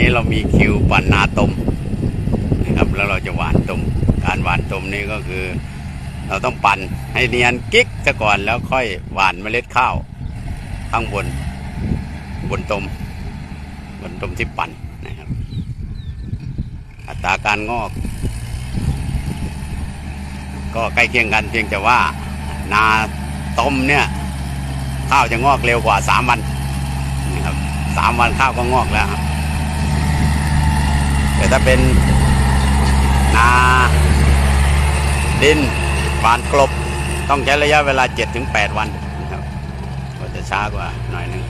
นี้เรามีคิวปั่นนาตมนะครับ แล้วเราจะหวานตม การหวานตมนี่ก็คือ เราต้องปั่นให้เนียนกิ๊กซะก่อนแล้วค่อยหวานเมล็ดข้าว ข้างบน บนตม บนตมที่ปั่นนะครับ อัตราการงอก ก็ใกล้เคียงกันเพียงแต่ว่านาต้มเนี่ยข้าวจะงอกเร็วกว่าสามวันนะครับสามวันข้าวก็งอกแล้วครับ แต่ถ้าเป็นนาดินหวานกลบ ต้องใช้ระยะเวลาเจ็ดถึงแปดวันนะครับก็จะช้ากว่าหน่อยหนึง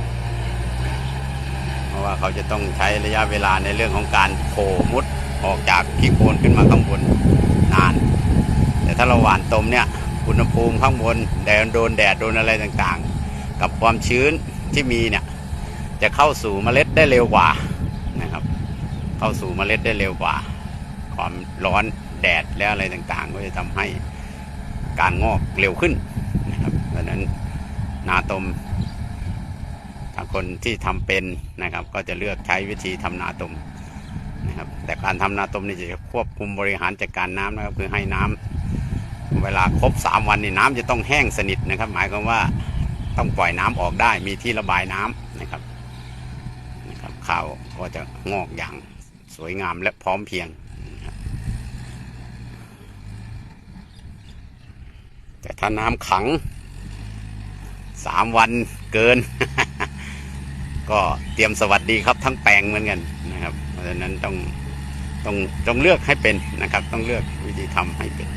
เพราะว่าเขาจะต้องใช้ระยะเวลาในเรื่องของการโผล่มุดออกจากขี้โคลนขึ้นมาข้างบนนาน แต่ถ้าเราหว่านตมเนี่ยอุณหภูมิข้างบนแดดโดนแดดโดนอะไรต่างๆ กับความชื้นที่มีเนี่ยจะเข้าสู่เมล็ดได้เร็วกว่านะครับ เข้าสู่เมล็ดได้เร็วกว่า ความร้อนแดดและอะไรต่างๆ ก็จะทำให้การงอกเร็วขึ้นนะครับเพราะฉะนั้นนาตมถ้าคนที่ทำเป็นนะครับ ก็จะเลือกใช้วิธีทำนาตมนะครับ แต่การทำนาตมนี่จะควบคุมบริหารจัดการน้ำนะครับ คือให้น้ำเวลาครบสามวันนี่น้ำจะต้องแห้งสนิทนะครับ หมายความว่าต้องปล่อยน้ำออกได้มีที่ระบายน้ำนะครับนะครับข้าวก็จะงอกอย่าง วยงามและพร้อมเพียง แต่ถ้าน้ำขังสามวันเกิน ก็เตรียมสวัสดีครับทั้งแปลงเหมือนกันนะครับ เพราะฉะนั้นต้องต้องต้องเลือกให้เป็นนะครับ ต้องเลือกวิธีทำให้เป็น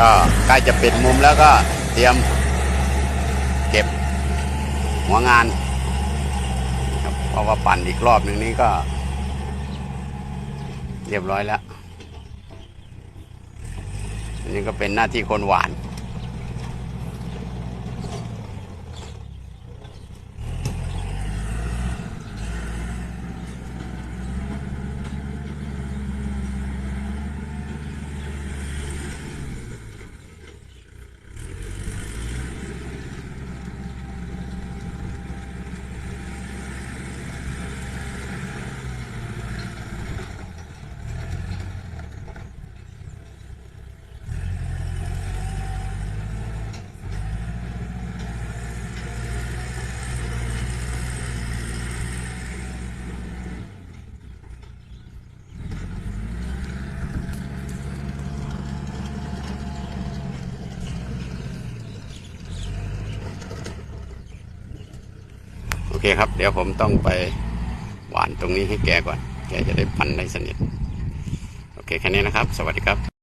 ก็ใกล้จะปิดมุมแล้วก็เตรียมเก็บหัวงานครับเพราะว่าปั่นอีกรอบหนึ่งนี้ก็ เรียบร้อยแล้วอันนี้ก็เป็นหน้าที่คนหวาน คครับ เดี๋ยวผมต้องไปหวานตรงนี้ให้แกก่อน แกจะได้ปั่นได้สนิท โอเค แค่นี้นะครับ สวัสดีครับ